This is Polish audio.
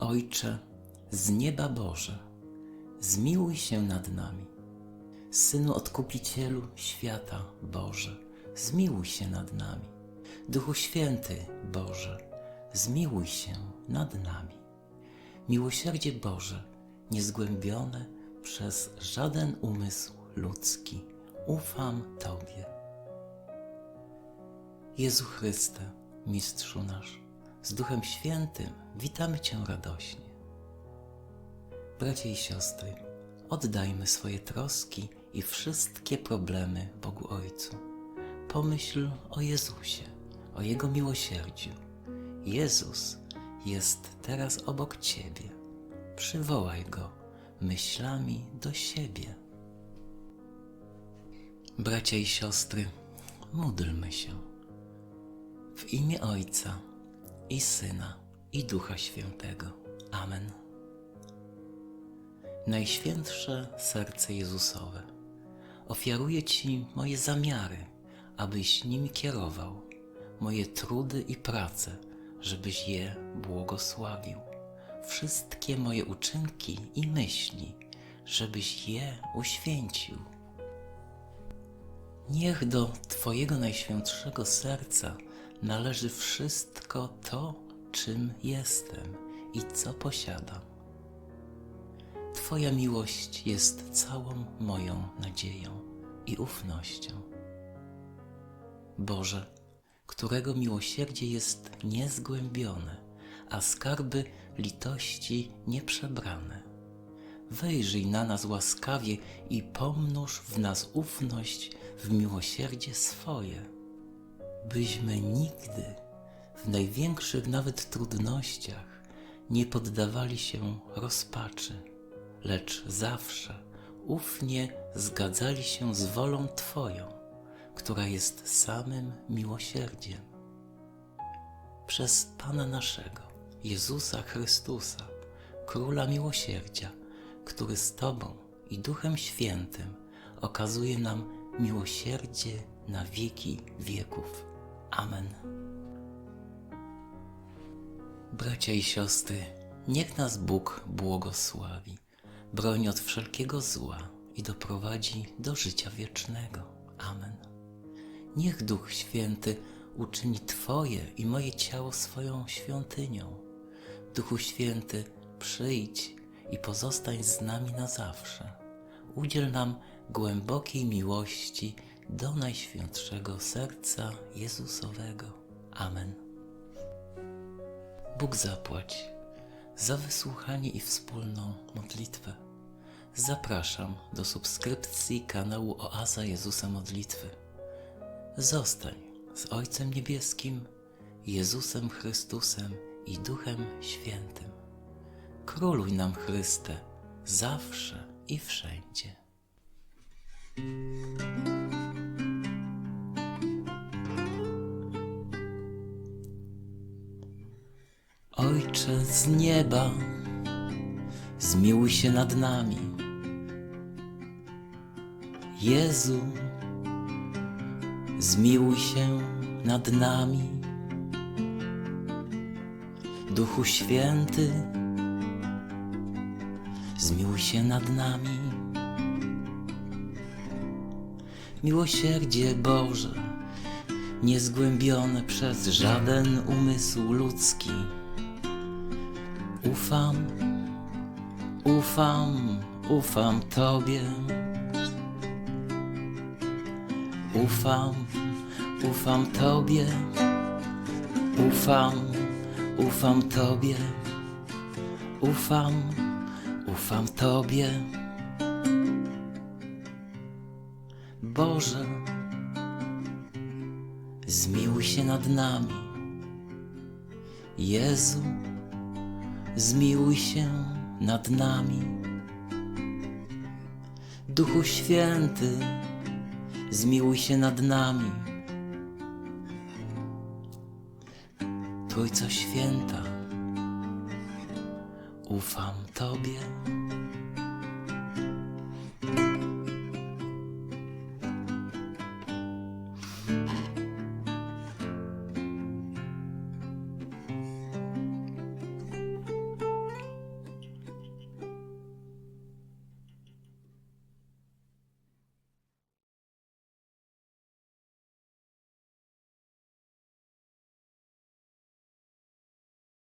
Ojcze, z nieba Boże, zmiłuj się nad nami. Synu Odkupicielu świata Boże, zmiłuj się nad nami. Duchu Święty Boże, zmiłuj się nad nami. Miłosierdzie Boże, niezgłębione przez żaden umysł ludzki, ufam Tobie. Jezu Chryste, Mistrzu nasz, z Duchem Świętym witamy Cię radośnie. Bracia i siostry, oddajmy swoje troski i wszystkie problemy Bogu Ojcu. Pomyśl o Jezusie, o Jego miłosierdziu. Jezus jest teraz obok Ciebie. Przywołaj Go myślami do siebie. Bracia i siostry, módlmy się. W imię Ojca i Syna i Ducha Świętego. Amen. Najświętsze serce Jezusowe, ofiaruję Ci moje zamiary, abyś nimi kierował, moje trudy i prace, żebyś je błogosławił, wszystkie moje uczynki i myśli, żebyś je uświęcił. Niech do Twojego najświętszego serca należy wszystko to, czym jestem i co posiadam. Twoja miłość jest całą moją nadzieją i ufnością. Boże, którego miłosierdzie jest niezgłębione, a skarby litości nieprzebrane. Wejrzyj na nas łaskawie i pomnóż w nas ufność w miłosierdzie swoje, byśmy nigdy, w największych nawet trudnościach, nie poddawali się rozpaczy, lecz zawsze ufnie zgadzali się z wolą Twoją, która jest samym miłosierdziem. Przez Pana naszego, Jezusa Chrystusa, Króla Miłosierdzia, który z Tobą i Duchem Świętym okazuje nam miłosierdzie na wieki wieków. Amen. Bracia i siostry, niech nas Bóg błogosławi, broni od wszelkiego zła i doprowadzi do życia wiecznego. Amen. Niech Duch Święty uczyni Twoje i moje ciało swoją świątynią. Duchu Święty, przyjdź i pozostań z nami na zawsze. Udziel nam głębokiej miłości do Najświętszego Serca Jezusowego. Amen. Bóg zapłać za wysłuchanie i wspólną modlitwę. Zapraszam do subskrypcji kanału Oaza Jezusa Modlitwy. Zostań z Ojcem Niebieskim, Jezusem Chrystusem i Duchem Świętym. Króluj nam Chryste, zawsze i wszędzie. Ojcze z nieba, zmiłuj się nad nami. Jezu, zmiłuj się nad nami. Duchu Święty, zmiłuj się nad nami. Miłosierdzie Boże, niezgłębione przez żaden umysł ludzki. Ufam, ufam, ufam Tobie. Ufam, ufam Tobie. Ufam, ufam Tobie. Ufam, ufam Tobie. Boże, zmiłuj się nad nami. Jezu, zmiłuj się nad nami. Duchu Święty, zmiłuj się nad nami. Trójco Święta, ufam Tobie.